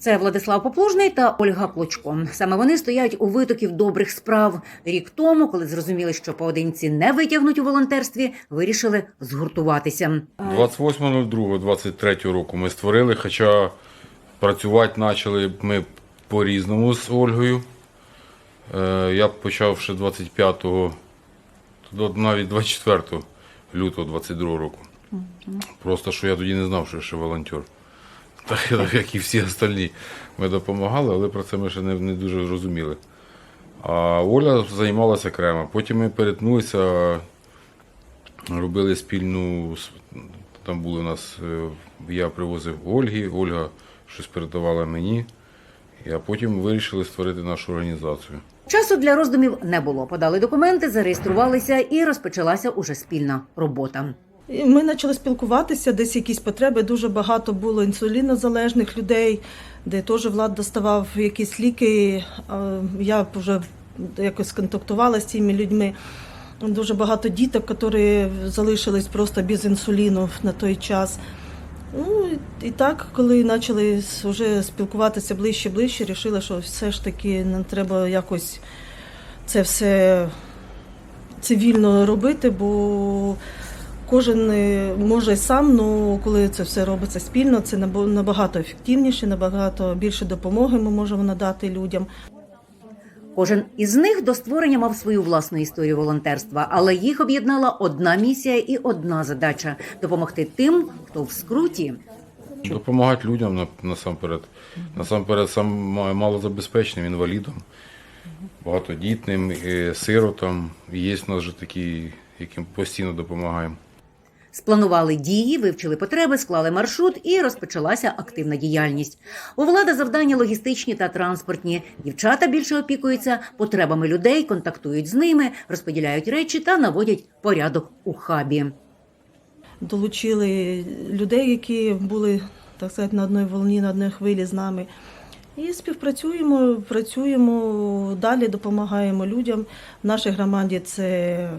Це Владислав Поплужний та Ольга Клочко. Саме вони стоять у витоків добрих справ. Рік тому, коли зрозуміли, що поодинці не витягнуть у волонтерстві, вирішили згуртуватися. 28.02.23 року ми створили, хоча працювати почали ми по-різному з Ольгою. Е, Я почав ще 25-го, навіть 24 лютого 22 року. Просто що я тоді не знав, що я ще волонтер. Так, як і всі остальні. Ми допомагали, але про це ми ще не, не дуже розуміли. А Оля займалася окремо. Потім ми перетнулися, робили спільну. Там були у нас, е, я привозив Ольгі, Ольга щось передавала мені. А потім вирішили створити нашу організацію. Часу для роздумів не було. Подали документи, зареєструвалися і розпочалася уже спільна робота. Ми почали спілкуватися, десь якісь потреби. Дуже багато було інсулінозалежних людей, де теж влад доставав якісь ліки. Я вже якось контактувала з цими людьми. Дуже багато діток, які залишились просто без інсуліну на той час. Ну і так, коли почали вже спілкуватися ближче ближче, вирішили, що все ж таки нам треба якось це все цивільно робити, бо кожен е, може сам, але коли це все робиться спільно, це набагато ефективніше, набагато більше допомоги ми можемо надати людям. Кожен із них до створення мав свою власну історію волонтерства, але їх об'єднала одна місія і одна задача допомогти тим, хто в скруті. Допомагати людям на- насамперед. Насамперед, сам ма- малозабезпеченим інвалідам, багатодітним, сиротам. Є в нас вже такі, яким постійно допомагаємо. Спланували дії, вивчили потреби, склали маршрут і розпочалася активна діяльність. У влада завдання логістичні та транспортні. Дівчата більше опікуються потребами людей, контактують з ними, розподіляють речі та наводять порядок у хабі. Долучили людей, які були так сказати, на одній волні, на одній хвилі з нами. І співпрацюємо, працюємо далі, допомагаємо людям. В нашій громаді це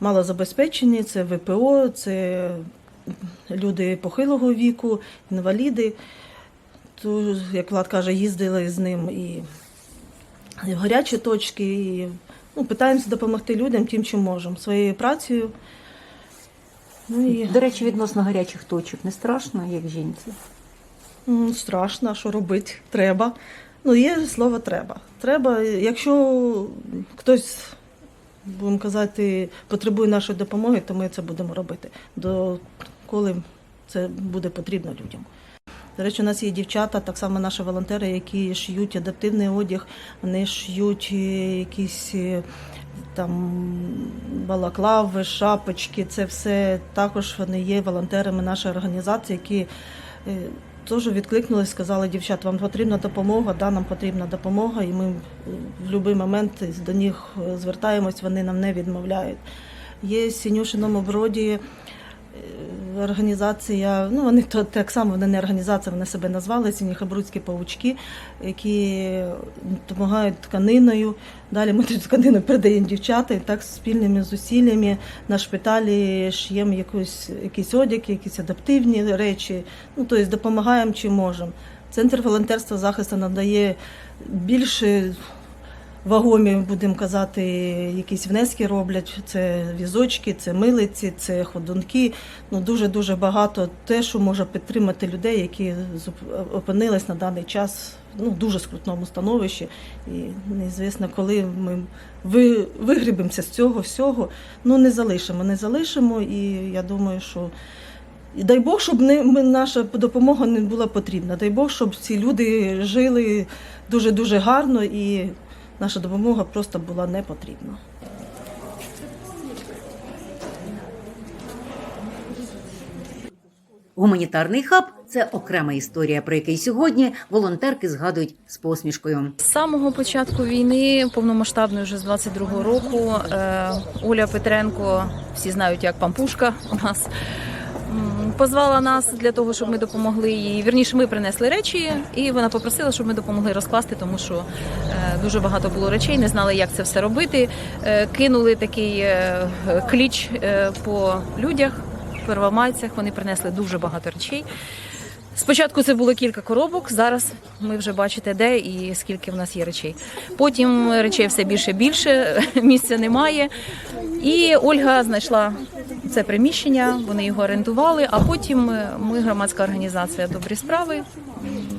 малозабезпечені, це ВПО, це люди похилого віку, інваліди. То, як Влад каже, їздили з ним і в гарячі точки. І, ну, питаємося допомогти людям тим, чим можемо, своєю працею. Ну, і... До речі, відносно гарячих точок не страшно, як жінці. Страшно, що робити? Треба. Ну, є слово треба. Треба, якщо хтось, будемо казати, потребує нашої допомоги, то ми це будемо робити. До коли це буде потрібно людям. До речі, у нас є дівчата, так само наші волонтери, які шиють адаптивний одяг, вони шиють е, якісь е, там балаклави, шапочки. Це все також вони є волонтерами нашої організації, які е, теж відкликнулись, сказали, дівчат, вам потрібна допомога, да, нам потрібна допомога, і ми в будь-який момент до них звертаємось, вони нам не відмовляють. Є в Сінюшиному броді організація, ну вони то так само вони не організація, вони себе назвали Сіньохабрудські павучки, які допомагають тканиною. Далі ми цю тканину передаємо дівчата, і так спільними зусиллями на шпиталі шиємо якусь, якийсь одяг, якісь адаптивні речі. Ну, тобто допомагаємо чим можемо. Центр волонтерства захисту надає більше вагомі, будемо казати, якісь внески роблять. Це візочки, це милиці, це ходунки. Ну дуже дуже багато те, що може підтримати людей, які опинились на даний час ну, в дуже скрутному становищі. І неізвісно, коли ми ви, вигрібемося з цього всього, ну не залишимо, не залишимо. І я думаю, що. І дай Бог, щоб не, ми, наша допомога не була потрібна. Дай Бог, щоб ці люди жили дуже-дуже гарно і наша допомога просто була не потрібна. Гуманітарний хаб це окрема історія, про який сьогодні волонтерки згадують з посмішкою. З самого початку війни, повномасштабної вже з 22-го року, е, Оля Петренко, всі знають як пампушка у нас. Позвала нас для того, щоб ми допомогли їй. Вірніше, ми принесли речі, і вона попросила, щоб ми допомогли розкласти, тому що е, дуже багато було речей, не знали, як це все робити. Е, кинули такий е, кліч по людях, первомайцях. Вони принесли дуже багато речей. Спочатку це було кілька коробок, зараз ми вже бачите, де і скільки в нас є речей. Потім речей все більше більше, місця немає. І Ольга знайшла це приміщення, вони його орендували. А потім ми, громадська організація Добрі справи,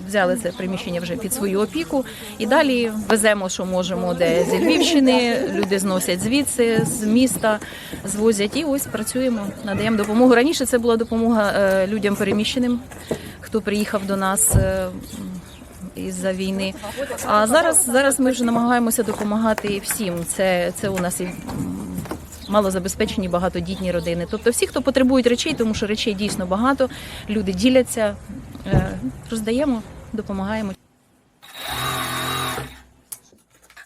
взяли це приміщення вже під свою опіку і далі веземо, що можемо, де зі Львівщини. Люди зносять звідси, з міста, звозять і ось працюємо, надаємо допомогу. Раніше це була допомога е, людям переміщеним, хто приїхав до нас. е, Із-за війни. А зараз, зараз ми вже намагаємося допомагати всім. Це, це у нас і малозабезпечені багатодітні родини. Тобто всі, хто потребують речей, тому що речей дійсно багато, люди діляться, е, роздаємо, допомагаємо.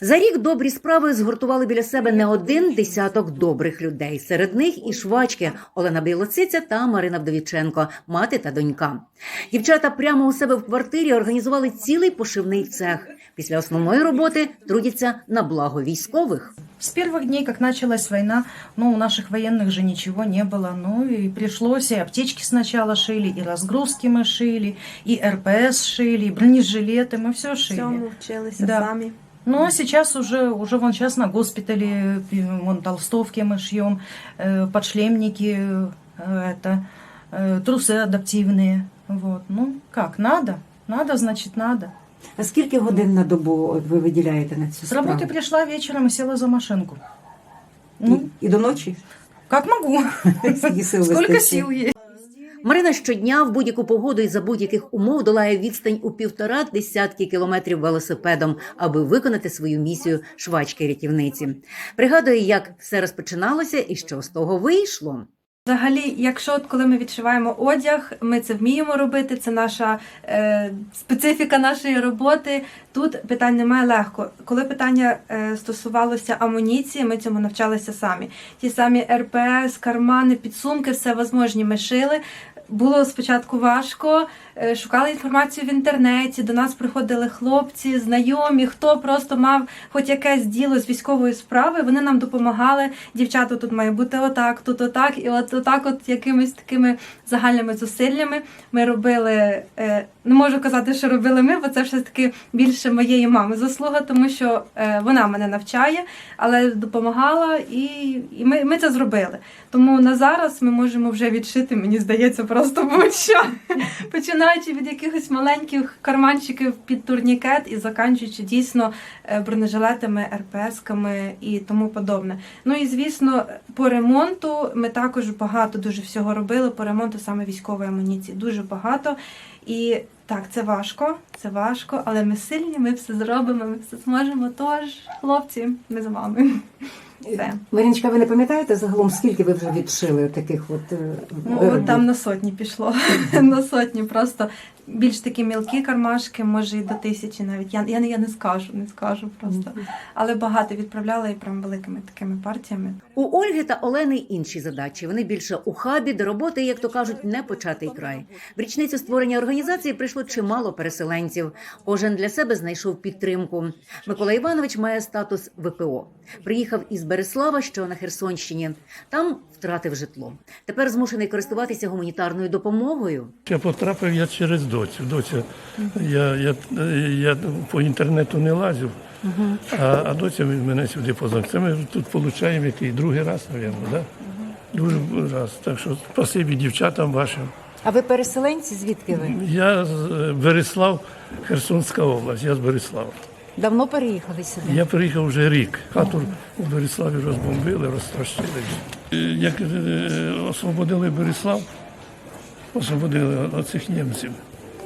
За рік добрі справи згуртували біля себе не один десяток добрих людей. Серед них і швачки Олена Білоциця та Марина Вдовіченко, мати та донька. Дівчата прямо у себе в квартирі організували цілий пошивний цех. Після основної роботи трудяться на благо військових. С первых дней, как началась война, ну, у наших военных же ничего не было. Ну, и пришлось, и аптечки сначала шили, и разгрузки мы шили, и РПС шили, и бронежилеты, мы все шили. Всьому вчилися Да. самі. Ну, а сейчас уже, уже вон сейчас на госпитале, пи- вон толстовки мы шьем, э, подшлемники, э, это, э, трусы адаптивные. Вот. Ну, как, надо? Надо, значит, надо. А скільки годин на добу от ви виділяєте на цю С работы справу? пришла вечером и села за машинку. Ну, І, і до ночі? как могу. Скільки сил Сколько вистачить? сил есть. Марина щодня в будь-яку погоду і за будь-яких умов долає відстань у півтора десятки кілометрів велосипедом, аби виконати свою місію швачки рятівниці. Пригадує, як все розпочиналося і що з того вийшло. Взагалі, якщо от коли ми відшиваємо одяг, ми це вміємо робити. Це наша е, специфіка нашої роботи. Тут питань немає легко. Коли питання е, стосувалося амуніції, ми цьому навчалися самі. Ті самі РПС, кармани, підсумки, все возможні ми шили. Було спочатку важко, шукали інформацію в інтернеті. До нас приходили хлопці, знайомі, хто просто мав хоч якесь діло з військової справи. Вони нам допомагали. Дівчата тут має бути отак, тут отак, і от отак, от якимись такими загальними зусиллями ми робили. е, Не можу казати, що робили ми, бо це все таки більше моєї мами заслуга, тому що е, вона мене навчає, але допомагала, і, і ми, ми це зробили. Тому на зараз ми можемо вже відшити, мені здається, просто будь-що. Починаючи від якихось маленьких карманчиків під турнікет і заканчуючи дійсно е, бронежилетами, РПСками і тому подобне. Ну і звісно, по ремонту ми також багато дуже всього робили по ремонту саме військової амуніції. Дуже багато. І так, це важко, це важко, але ми сильні, ми все зробимо, ми все зможемо. Тож, хлопці, ми з вами. Все. Маріночка, ви не пам'ятаєте загалом, скільки ви вже відшили таких от е, Ну, от там на сотні пішло. на сотні просто більш такі мілкі кармашки, може і до тисячі навіть. Я, я, не- я не скажу, не скажу просто. Але багато відправляла і прям великими такими партіями. У Ольги та Олени інші задачі. Вони більше у хабі, до роботи, як то кажуть, не початий край. В річницю створення організації прийшло чимало переселенців. Кожен для себе знайшов підтримку. Микола Іванович має статус ВПО. Приїхав із Береслава, що на Херсонщині. Там втратив житло. Тепер змушений користуватися гуманітарною допомогою. Я потрапив я через доцю. Доця, я, я, я по інтернету не лазив, а, а доця мене сюди позвонила. Це ми тут отримуємо який другий раз, мабуть, да? Дуже раз. Так що спасибі дівчатам вашим. А ви переселенці? Звідки ви? Я з е, Береслав, Херсонська область, я з Береслава. Давно переїхали сюди? Я приїхав вже рік. Хату у Береславі розбомбили, розтрощили. Е, Як е, освободили Береслав, освободили оцих німців.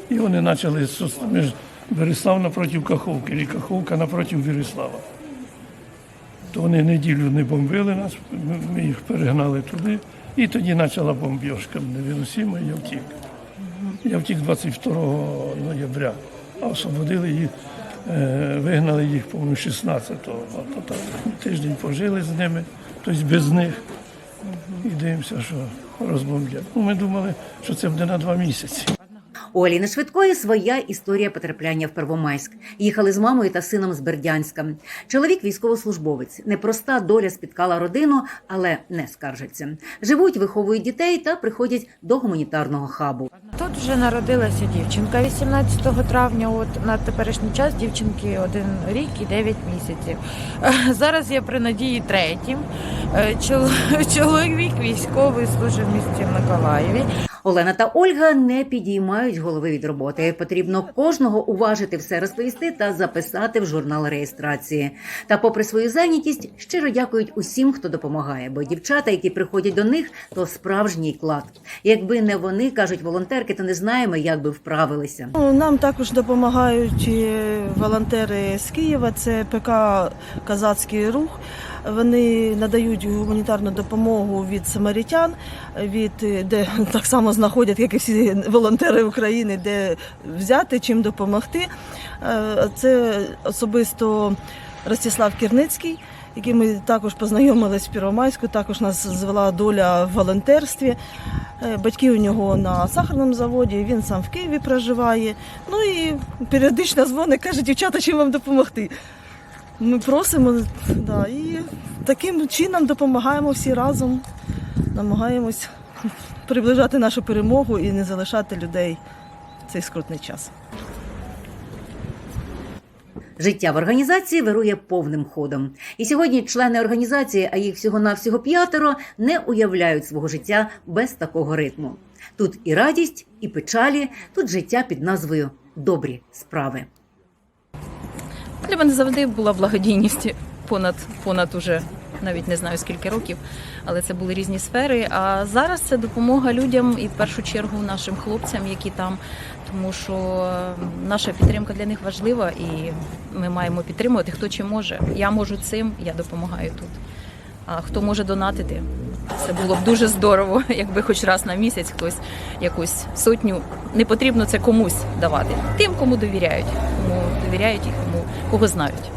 І вони почали між Береслав напроти Каховки, і Каховка напроти Береслава. То вони неділю не бомбили нас, ми- їх перегнали туди. І тоді почала бомбіжка невиносима, і я втік. Я втік 22 ноября, а освободили е, вигнали їх, по-моєму, 16-го. То так тиждень пожили з ними, тобто без них. І дивимося, що розбомблять. Ну, ми думали, що це буде на два місяці. У Аліни Швидкої своя історія потрапляння в Первомайськ. Їхали з мамою та сином з Бердянська. Чоловік військовослужбовець. Непроста доля спіткала родину, але не скаржаться. Живуть, виховують дітей та приходять до гуманітарного хабу. Тут вже народилася дівчинка 18 травня. От на теперішній час дівчинки один рік і 9 місяців. Зараз я при надії третім. Е, чол- Чоловік військовий служить в місті Миколаєві. Олена та Ольга не підіймають голови від роботи. Потрібно кожного уважити, все розповісти та записати в журнал реєстрації. Та, попри свою зайнятість, щиро дякують усім, хто допомагає. Бо дівчата, які приходять до них, то справжній клад. Якби не вони, кажуть волонтерки, то не знаємо, як би вправилися. Ну, Нам також допомагають волонтери з Києва. Це ПК Казацький рух. Вони надають гуманітарну допомогу від самарітян, від де так само знаходять, як і всі волонтери України, де взяти, чим допомогти. Е, Це особисто Ростислав Кірницький. яким ми також познайомились в Первомайську, також нас звела доля в волонтерстві. Е, Батьки у нього на сахарному заводі, він сам в Києві проживає. Ну і періодично дзвонить, каже, дівчата, чим вам допомогти. Ми просимо, да, і таким чином допомагаємо всі разом, намагаємось приближати нашу перемогу і не залишати людей в цей скрутний час. Життя в організації вирує повним ходом. І сьогодні члени організації, а їх всього-навсього п'ятеро, не уявляють свого життя без такого ритму. Тут і радість, і печалі, тут життя під назвою Добрі справи. Для мене завжди була благодійність понад понад уже навіть не знаю скільки років, але це були різні сфери. А зараз це допомога людям і в першу чергу нашим хлопцям, які там, тому що наша підтримка для них важлива, і ми маємо підтримувати хто чи може. Я можу цим, я допомагаю тут. А хто може донатити, це було б дуже здорово, якби хоч раз на місяць хтось якусь сотню. Не потрібно це комусь давати. Тим, кому довіряють, кому довіряють кому кого знають.